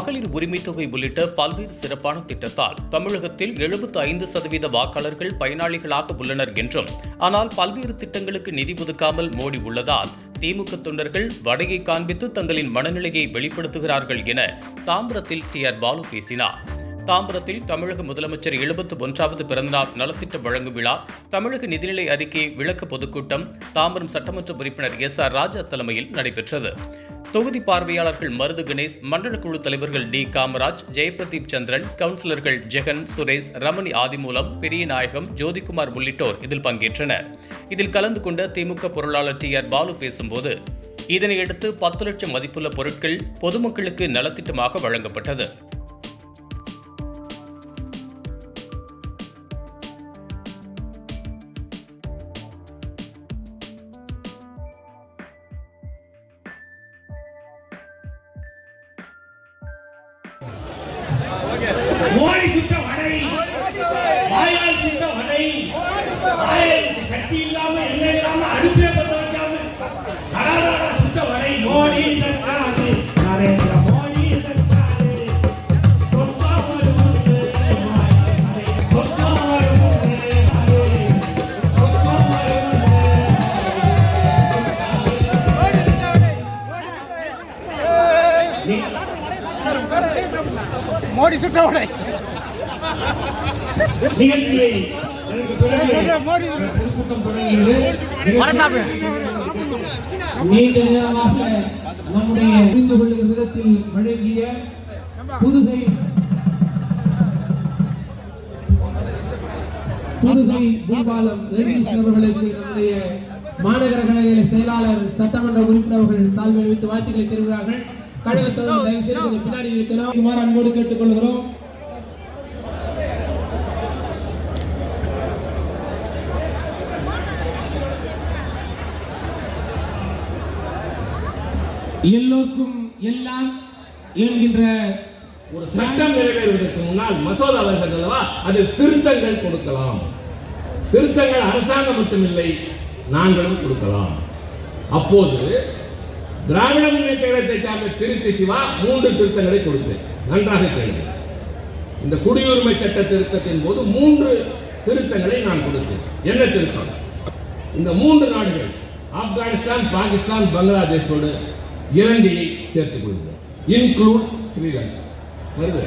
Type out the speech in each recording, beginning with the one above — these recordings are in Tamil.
மகளிர் உரிமைத் தொகை உள்ளிட்ட பல்வேறு சிறப்பான திட்டத்தால் தமிழகத்தில் எழுபத்து ஐந்து சதவீத வாக்காளர்கள் பயனாளிகளாக உள்ளனர் என்றும் ஆனால் பல்வேறு திட்டங்களுக்கு நிதி ஒதுக்காமல் மோடி உள்ளதால் திமுக தொண்டர்கள் வடையை காண்பித்து தங்களின் மனநிலையை வெளிப்படுத்துகிறார்கள் என தாம்பரத்தில் டி ஆர் பாலு பேசினார். தாம்பரத்தில் தமிழக முதலமைச்சர் எழுபத்து ஒன்றாவது பிறந்தநாள் நலத்திட்ட வழங்கும் விழா தமிழக நிதிநிலை அறிக்கை விளக்க பொதுக்கூட்டம் தாம்பரம் சட்டமன்ற உறுப்பினர் எஸ் ஆர் ராஜா தலைமையில் நடைபெற்றது. தொகுதி பார்வையாளர்கள் மருது கணேஷ் மண்டல குழு தலைவர்கள் டி காமராஜ் ஜெயபிரதீப் சந்திரன் கவுன்சிலர்கள் ஜெகன் சுரேஷ் ரமணி ஆதிமூலம் பெரியநாயகம் ஜோதிக்குமார் உள்ளிட்டோர் இதில் பங்கேற்றனர். இதில் கலந்து கொண்ட திமுக பொருளாளர் டி ஆர் பாலு பேசும்போது இதனையடுத்து பத்து லட்சம் மதிப்புள்ள பொருட்கள் பொதுமக்களுக்கு நலத்திட்டமாக வழங்கப்பட்டது. வாயால் வடை சக்தி இல்லாம இல்லாம அடுப்பே பத்த வைக்காம வடை மோடி சர்க்காரு நரேந்திர மோடி சர்க்காரு சொத்தா சொத்தா மோடி சுட்ட உடை நிகழ்ச்சியை நீண்ட நேரமாக நம்முடைய புரிந்து கொள்ளுகிற விதத்தில் வழங்கிய புதுகை புதுகை பூபாலம் ரஜினிஷ் அவர்களுக்கு நம்முடைய மாநகர கழக செயலாளர் சட்டமன்ற உறுப்பினர்கள் சால்வை வைத்து வாழ்த்துக்களை தெரிவிக்கிறார்கள். கழகத்தோடு தயவு செய்து பின்னாடி இருக்கலாம். இவ்வாறு அன்போடு கேட்டுக்கொள்கிறோம். எல்லோருக்கும் எல்லாம் என்கின்ற ஒரு சட்டம் நிறைவேறுவதற்கு முன்னால் மசோதா வருகிறது அல்லவா அது திருத்தங்கள் கொடுக்கலாம். திருத்தங்கள் அரசாங்கம் மட்டுமில்லை நாங்களும் கொடுக்கலாம். அப்போது திராவிட முன்னேற்ற கழகத்தை சார்ந்த திருச்சி சிவா மூன்று திருத்தங்களை கொடுத்தேன். நன்றாக கேளுங்க இந்த குடியுரிமை சட்ட திருத்தத்தின் போது மூன்று திருத்தங்களை நான் கொடுத்தேன். என்ன திருத்தம்? இந்த மூன்று நாடுகள் ஆப்கானிஸ்தான் பாகிஸ்தான் பங்களாதேஷோடு இலங்கையை சேர்த்துக் கொள்கிறோம் இன்க்ளூட் ஸ்ரீலங்கா வருது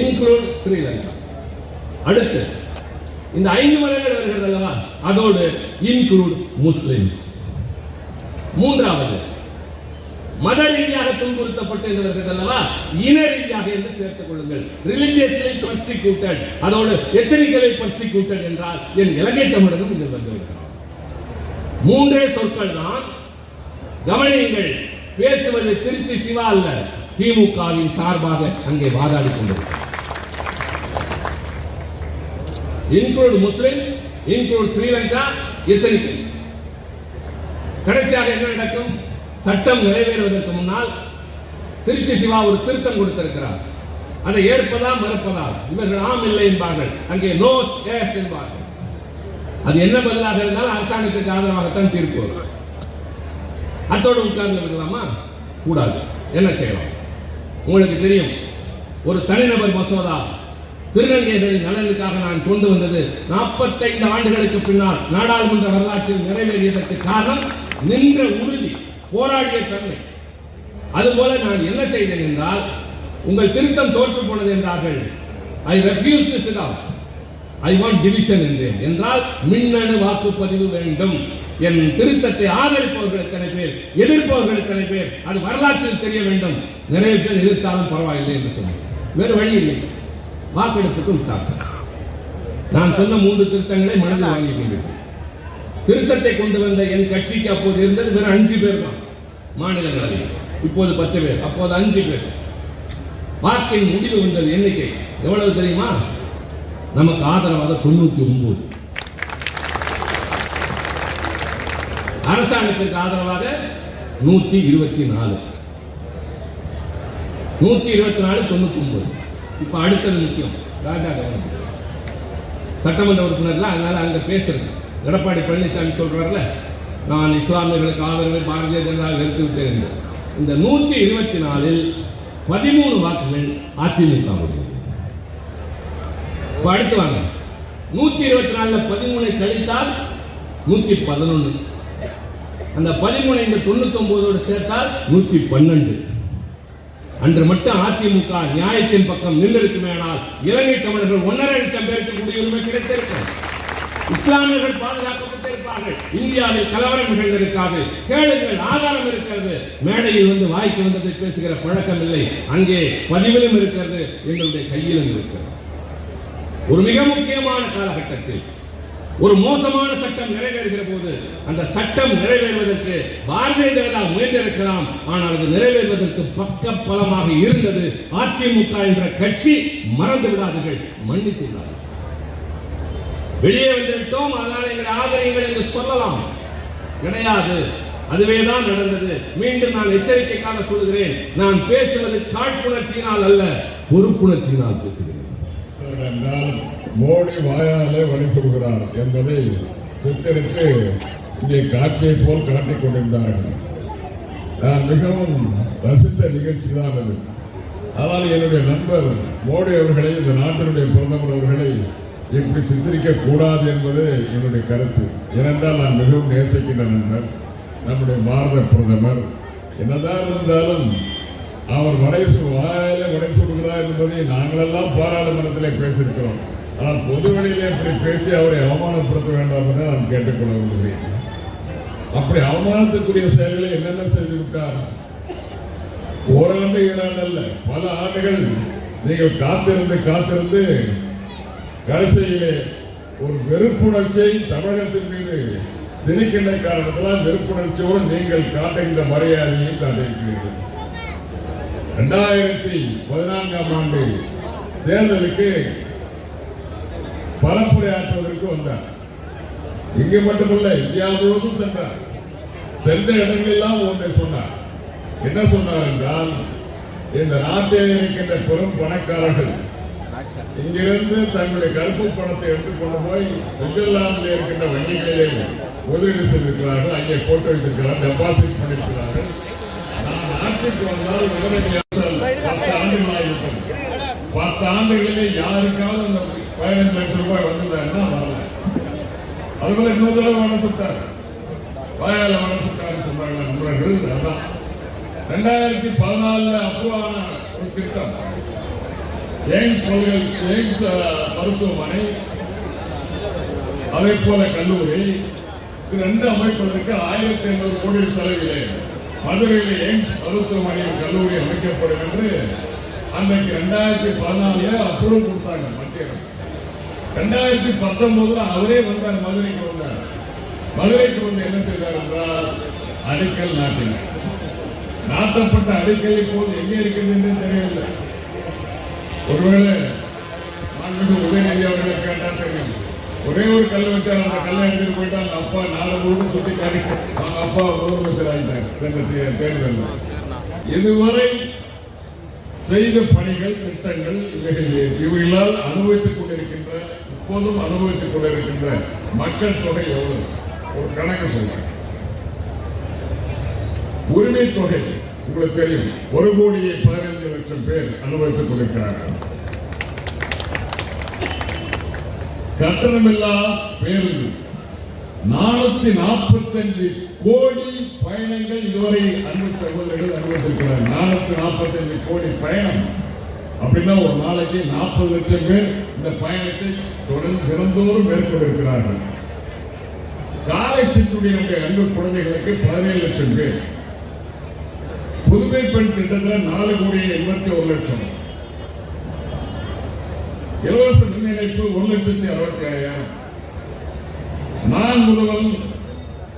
இன்க்ளூட் ஸ்ரீலங்கா அடுத்து இந்த ஐந்து மதங்கள் வருகிறது அல்லவா? அதோடு இன்க்ளூட் முஸ்லிம்ஸ் மூன்றாவது மத ரீதியாக துன்புறுத்தப்பட்டு வருகிறது அல்லவா? இன ரீதியாக என்று சேர்த்துக் கொள்ளுங்கள். ரிலிஜியஸ்லி பர்சிக்யூட்டட் அதோடு எத்தனிக்கலை பர்சிக்யூட்டட் என்றால் என் இலங்கை தமிழகம் இதில் வந்துவிடுகிறார் மூன்றே சொற்கள் தான். கவனியுங்கள் பேசுவது திருச்சி சிவா அல்ல. திமுகவின் சார்பாக அங்கே வாதாடி கொண்டிருக்கிறார். இன்க்ளூட் முஸ்லிம்ஸ் இன்க்ளூட் ஸ்ரீலங்கா எத்தனிக்கை கடைசியாக என்ன நடக்கும்? சட்டம் நிறைவேறுவதற்கு முன்னால் திருச்சி சிவா ஒரு திருத்தம் கொடுத்திருக்கிறார். அதை ஏற்பதா மறுப்பதா இவர்கள் ஆம் இல்லை என்பார்கள். அங்கே நோ எஸ் என்பார்கள். அது என்ன பதிலாக இருந்தாலும் அரசாங்கத்துக்கு ஆதரவாகத்தான் தீர்ப்பு வரும். அத்தோடு உட்கார்ந்து இருக்கலாமா கூடாது. என்ன செய்யலாம்? உங்களுக்கு தெரியும் ஒரு தனிநபர் மசோதா திருநங்கைகளின் நலனுக்காக நான் கொண்டு வந்தது நாற்பத்தைந்து ஆண்டுகளுக்கு பின்னால் நாடாளுமன்ற வரலாற்றில் நிறைவேறியதற்கு காரணம் நின்ற உறுதி போராடிய தன்மை. அதுபோல நான் என்ன செய்தேன் என்றால் உங்கள் திருத்தம் தோற்று போனது என்றார்கள். I refuse to sit I want division என்றேன். என்றால் மின்னணு வாக்குப்பதிவு வேண்டும். என் திருத்தத்தை ஆதரிப்பவர்கள் எத்தனை பேர் எதிர்ப்பவர்கள் எத்தனை பேர் அது வரலாற்றில் தெரிய வேண்டும். நிறைய பேர் எதிர்த்தாலும் பரவாயில்லை என்று சொன்னார் வேறு வழி இல்லை. வாக்கெடுப்புக்கு விட்டார்கள். நான் சொன்ன மூன்று திருத்தங்களை மனதில் வாங்கி கொண்டிருக்கிறேன் திருத்தத்தை கொண்டு வந்த என் கட்சிக்கு அப்போது இருந்தது வெறும் அஞ்சு பேர் தான் மாநிலங்களவையில் இப்போது பத்து பேர் அப்போது அஞ்சு பேர். வாக்கின் முடிவு வந்தது எண்ணிக்கை எவ்வளவு தெரியுமா? நமக்கு ஆதரவாக தொண்ணூத்தி ஒன்பது. அரசாங்கத்திற்கு ஆதரவாக நூத்தி இருபத்தி நாலு. நூத்தி இருபத்தி நாலு தொண்ணூத்தி ஒன்பது இப்ப அடுத்தது முக்கியம். ராஜா கவனம். சட்டமன்ற உறுப்பினர்ல அதனால அங்க பேசுறது. எடப்பாடி பழனிசாமி சொல்றாருல நான் இஸ்லாமியர்களுக்கு ஆதரவை பாரதிய ஜனதா வெறுத்து விட்டேன் இந்த நூத்தி இருபத்தி நாலில் பதிமூணு வாக்குகள் அதிமுகவுடைய இப்ப அடுத்து வாங்க. நூத்தி இருபத்தி நாலுல பதிமூணை கழித்தால் நூத்தி பதினொன்னு. அந்த பதிமூணு இந்த தொண்ணூத்தி ஒன்பதோடு சேர்த்தால் நூத்தி பன்னெண்டு. அன்று மட்டும் அதிமுக நியாயத்தின் பக்கம் நின்றிருக்குமேனால் இலங்கை தமிழர்கள் ஒன்றரை லட்சம் பேருக்கு குடியுரிமை கிடைத்திருக்கும். இஸ்லாமியர்கள் பாதுகாக்கப்பட்டிருப்பார்கள். இந்தியாவில் கலவரம் நிகழ்ந்திருக்காது. கேளுங்கள் ஆதாரம் இருக்கிறது. மேடையில் வந்து வாய்க்கு வந்ததை பேசுகிற பழக்கம் இல்லை. அங்கே பதிவிலும் இருக்கிறது. எங்களுடைய கையிலும் இருக்கிறது. ஒரு மிக முக்கியமான காலகட்டத்தில் ஒரு மோசமான சட்டம் நிறைவேறுகிற போது அந்த சட்டம் நிறைவேறுவதற்கு பாரதிய ஜனதா முயன்றிருக்கலாம். ஆனால் அது நிறைவேறுவதற்கு பக்க பலமாக இருந்தது. அதிமுக என்ற கட்சி மறந்து விடாதீர்கள். மன்னித்து விடாதீர்கள். வெளியே வந்துவிட்டோம் அதனால் எங்களை ஆதரியுங்கள் என்று சொல்லலாம். கிடையாது. அதுவே தான் நடந்தது. மீண்டும் நான் எச்சரிக்கைக்காக சொல்கிறேன் நான் பேசுவது காழ்ப்புணர்ச்சியினால் அல்ல பொறுப்புணர்ச்சியினால் பேசுகிறேன். என்றால் மோடி வாயாலே வழி சொல்கிறார் என்பதை சித்தரித்து இங்கே காட்சியை போல் காட்டிக் கொண்டிருந்தார்கள். நான் மிகவும் ரசித்த நிகழ்ச்சி தான் அது. ஆனால் என்னுடைய நண்பர் மோடி அவர்களை இந்த நாட்டினுடைய பிரதமர் அவர்களை இப்படி சித்தரிக்க கூடாது என்பது என்னுடைய கருத்து. ஏனென்றால் நான் மிகவும் நேசிக்கின்ற நண்பர் நம்முடைய பாரத பிரதமர். என்னதான் இருந்தாலும் அவர் வடை சு- வாயில வடை சுடுகிறார் என்பதை நாங்களெல்லாம் பாராளுமன்றத்திலே பேசியிருக்கிறோம். ஆனால் பொதுவெளியிலே அப்படி பேசி அவரை அவமானப்படுத்த வேண்டாம் என்று நான் கேட்டுக்கொள்ள விரும்புகிறேன். அப்படி அவமானத்துக்குரிய செயல்களை என்னென்ன செய்து விட்டார் ஓராண்டு ஈராண்டு அல்ல பல ஆண்டுகள் நீங்கள் காத்திருந்து காத்திருந்து கடைசியிலே ஒரு வெறுப்புணர்ச்சியை தமிழகத்தின் மீது திணிக்கின்ற காரணத்தினால் வெறுப்புணர்ச்சியோடு நீங்கள் காட்டுகின்ற மரியாதையை காட்டியிருக்கிறீர்கள். ரெண்டாயிரத்தி பதினான்காம் ஆண்டு தேர்தலுக்கு பரப்புரையாற்றுவதற்கு வந்தார். இங்கு மட்டுமல்ல இந்தியா முழுவதும் சென்றார். சென்ற இடங்களெல்லாம் ஒன்றை சொன்னார். என்ன சொன்னார் என்றால் இந்த நாட்டில் இருக்கின்ற பெரும் பணக்காரர்கள் இங்கிருந்து தங்களுடைய கருப்பு பணத்தை எடுத்துக்கொண்டு போய் சுவிட்சர்லாந்தில் இருக்கின்ற வங்கிகளிலே முதலீடு செய்திருக்கிறார்கள். அங்கே போட்டு வைத்திருக்கிறார்கள் டெபாசிட் பண்ணியிருக்கிறார்கள். நான் ஆட்சிக்கு வந்தால் உடனடியாக அல்ல, பத்து ஆண்டுகளாகிவிட்டது ஆண்டுகளிலே யாருக்காவது அந்த பதினஞ்சு லட்சம் ரூபாய் வந்ததுன்னா வரல? அதுபோல இன்னொரு தடவை வர சுட்டார். வாயால சொல்றாங்க நண்பர்கள் அதான். ரெண்டாயிரத்தி பதினாலுல அப்ரூவான ஒரு திட்டம். எய்ம்ஸ் பல்கலை எய்ம்ஸ் மருத்துவமனை அதே போல கல்லூரி. இது ரெண்டு அமைப்பதற்கு ஆயிரத்தி ஐநூறு கோடி செலவிலே மதுரையில் எய்ம்ஸ் மருத்துவமனையில் கல்லூரி அமைக்கப்படும் என்று அன்றைக்கு ரெண்டாயிரத்தி பதினாலுல அப்ரூவல் கொடுத்தாங்க மத்திய அரசு ரெண்டாயிரத்தி பத்தொன்பதுல அவரே வந்தார் மதுரைக்கு வந்தார். மதுரைக்கு வந்து என்ன செய்தார் என்றால் அடிக்கல் நாட்டினார். நாட்டப்பட்ட அடிக்கல் இப்போது எங்கே இருக்கிறது என்று தெரியவில்லை. ஒருவேளை உதயநிதி அவர்களை கேட்டா தெரியும். ஒரே ஒரு கல் வச்சார் அந்த கல்லை எடுத்துட்டு போயிட்டு அந்த அப்பா நாடு முழுக்க சுத்தி காட்டி அவங்க அப்பா முதலமைச்சர் ஆகிட்டார் சென்ற தே- தேர்தலில் இதுவரை செய்த பணிகள் திட்டங்கள் இவைகளால் அனுபவித்துக் கொண்டிருக்கின்ற இப்போதும் அனுபவித்துக் கொண்டிருக்கின்ற மக்கள் தொகை எவ்வளவு? ஒரு கணக்கு சொல்றேன். உரிமை தொகை உங்களுக்கு தெரியும். ஒரு கோடியே பதினைந்து லட்சம் பேர் அனுபவித்துக் கொண்டிருக்கிறார்கள். கட்டணமில்லா பேருந்து. நானூத்தி நாற்பத்தஞ்சு கோடி பயணங்கள் இதுவரை அன்பு சகோதரர்கள் அனுபவித்திருக்கிறார். நானூத்தி நாற்பத்தஞ்சு கோடி பயணம். அப்படின்னா ஒரு நாளைக்கு நாற்பது லட்சம் பேர் இந்த பயணத்தை தொடர்ந்து தினந்தோறும் மேற்கொண்டிருக்கிறார்கள். காலை சிற்றுடைய அன்பு குழந்தைகளுக்கு பதினேழு லட்சம் பேர். புதுமை பெண் திட்டத்தில் நாலு கோடி எண்பத்தி ஒரு லட்சம். இலவச மின் இணைப்பு ஒரு லட்சத்தி அறுபத்தி ஐயாயிரம். நான் முதல்வன்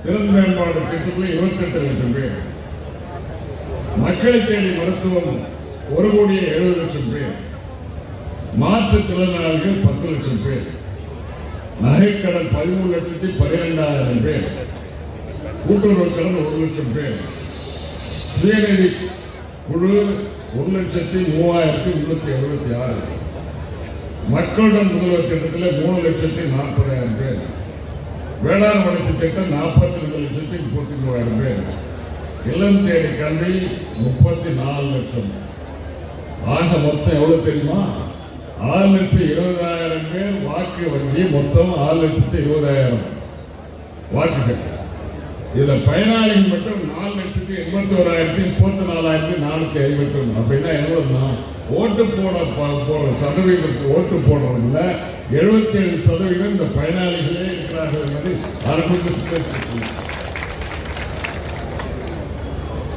திறன் மேம்பாடு திட்டத்தில் இருபத்தி எட்டு லட்சம் பேர். மக்களை தேடி மருத்துவம் ஒரு கோடியே எழுபது லட்சம் பேர். மாற்றுத்திறனாளிகள் பத்து லட்சம் பேர். நகைக்கடன் பதிமூணு லட்சத்தி பனிரெண்டாயிரம் பேர். கூட்டுறவு கடன் ஒரு லட்சம் பேர். சுயநிதி குழு ஒரு லட்சத்தி மூவாயிரத்தி முன்னூத்தி எழுபத்தி ஆறு. மக்களுடன் முதல்வர் திட்டத்தில் மூணு லட்சத்தி நாற்பதாயிரம் பேர். வேளாண் வளர்ச்சி திட்டம் நாற்பத்தி ரெண்டு லட்சத்துக்கு முப்பத்தி மூவாயிரம் பேர். இளம் தேடி கல்வி முப்பத்தி நாலு லட்சம். ஆக மொத்தம் எவ்வளவு தெரியுமா? ஆறு லட்சம் இருபதாயிரம் பேர் வாக்கு வங்கி மொத்தம் ஆறு லட்சத்து இருபதாயிரம். வாக்குகள் இதுல பயனாளிகள் மட்டும் நாலு லட்சத்தி எண்பத்தி ஓராயிரத்தி முப்பத்தி நாலாயிரத்தி நானூத்தி ஐம்பத்தி ஒன்று அப்படின்னா எவ்வளவுன்னா ஓட்டு போட போடுற சதவீதத்துக்கு ஓட்டு போடுறதுல எழுபத்தி ஏழு சதவீதம் இந்த பயனாளிகளே இருக்கிறார்கள் என்பது அரபுக்கு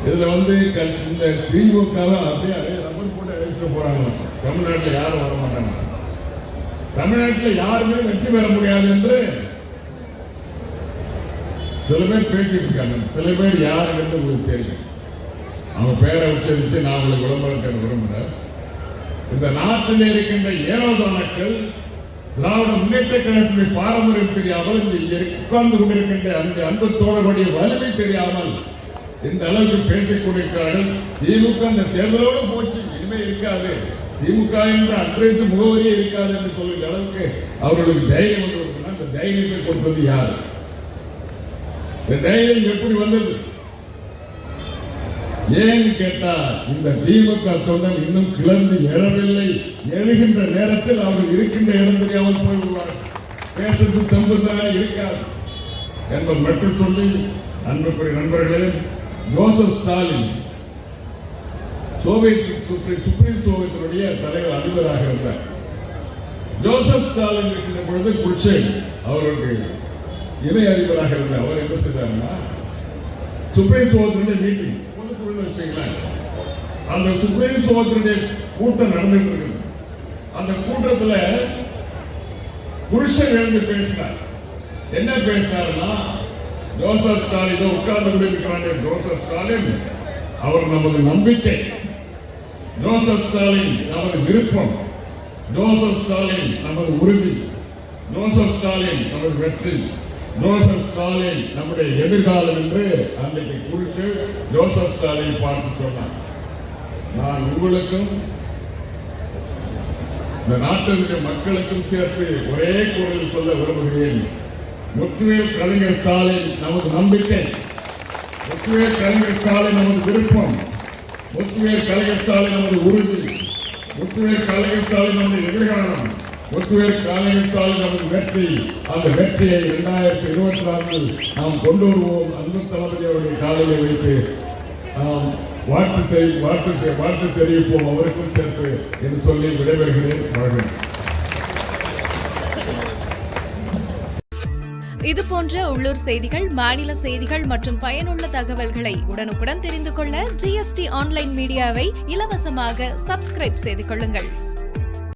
இதுல வந்து க- இந்த திமுகவை அப்படியே அதே நம்பர் போட்டு அழைச்சிட்டு போறாங்க. தமிழ்நாட்டில் யாரும் வர மாட்டாங்க. தமிழ்நாட்டில் யாருமே வெற்றி பெற முடியாது என்று சில பேர் பேசிட்டு இருக்காங்க. சில பேர் யார் என்று உங்களுக்கு தெரியும். அவங்க பேரை உச்சரித்து நான் உங்களுக்கு விளம்பரம் விரும்புகிறேன். இந்த நாட்டில் இருக்கின்ற ஏரோதானாக்கள் திராவிட முன்னேற்ற கழகத்துடைய பாரம்பரியம் தெரியாமல் இந்த இங்கே உட்கார்ந்து கொண்டிருக்கின்ற அந்த அன்பு தோழர்களுடைய வலிமை தெரியாமல் இந்த அளவுக்கு பேசிக் கொண்டிருக்கிறார்கள். திமுக அந்த தேர்தலோடு போச்சு இனிமே இருக்காது. திமுக என்ற அட்ரஸ் முகவரியே இருக்காது என்று சொல்லுகிற அளவுக்கு அவர்களுக்கு தைரியம் அந்த தைரியத்தை கொடுத்தது யார்? இந்த தைரியம் எப்படி வந்தது? ஏன் கேட்டால் இந்த திமுக தொண்டன் இன்னும் கிளர்ந்து எழவில்லை. எழுகின்ற நேரத்தில் அவர்கள் இருக்கின்ற இடம் தெரியாமல் போய்விடுவார். பேசுறது தம்புதான் இருக்காது. என்பது மட்டும் சொல்லி அன்புக்குரிய நண்பர்களே Joseph Stalin Soviet Supreme Supreme சோவியத்தினுடைய தலைவர் அதிபராக இருந்தார். ஜோசப் ஸ்டாலின் இருக்கின்ற பொழுது குட்சேன் அவருக்கு இணை அதிபராக இருந்தார். அவர் என்ன செய்தார்னா சுப்ரீம் சோதனுடைய மீட்டிங். அந்த சுப்ரீம் சோதனுடைய கூட்டம் நடந்துட்டு இருக்குது. அந்த கூட்டத்துல புருஷன் எழுந்து பேசினார். என்ன பேசினார்னா ஜோசப் ஸ்டாலின் உட்கார்ந்து கொண்டிருக்கிறாங்க ஜோசப் ஸ்டாலின் அவர் நமது நம்பிக்கை. ஜோசப் ஸ்டாலின் நமது விருப்பம். ஜோசப் ஸ்டாலின் நமது உறுதி. ஜோசப் ஸ்டாலின் நமது வெற்றி. ஜோசப் ஸ்டாலின் நம்முடைய எதிர்காலம் என்று அன்றைக்கு குறித்து ஜோசப் ஸ்டாலின் பார்த்து சொன்னார். நான் உங்களுக்கும் இந்த நாட்டினுடைய மக்களுக்கும் சேர்த்து ஒரே குரலில் சொல்ல விரும்புகிறேன். முற்றுவேல் கலைஞர் ஸ்டாலின் நமது நம்பிக்கை. முற்றுவேல் கலைஞர் ஸ்டாலின் நமது விருப்பம். முற்றுவேல் கலைஞர் ஸ்டாலின் நமது உறுதி. முற்றுவேல் கலைஞர் ஸ்டாலின் நமது எதிர்காலம். முற்றுவேல் கலைஞர் ஸ்டாலின் நமது வெற்றி. அந்த வெற்றியை இரண்டாயிரத்தி இருபத்தி நான்கில் நாம் கொண்டு வருவோம். அன்பு தளபதி அவர்கள் காலையில் வைத்து நாம் வாழ்த்து தெரி வாழ்த்து வாழ்த்து தெரிவிப்போம் அவருக்கும் சேர்த்து என்று சொல்லி விடைபெறுகிறேன். வணக்கம். இது போன்ற உள்ளூர் செய்திகள் மாநில செய்திகள் மற்றும் பயனுள்ள தகவல்களை உடனுக்குடன் தெரிந்து கொள்ள ஜிஎஸ்டி ஆன்லைன் மீடியாவை இலவசமாக சப்ஸ்கிரைப் செய்து கொள்ளுங்கள்.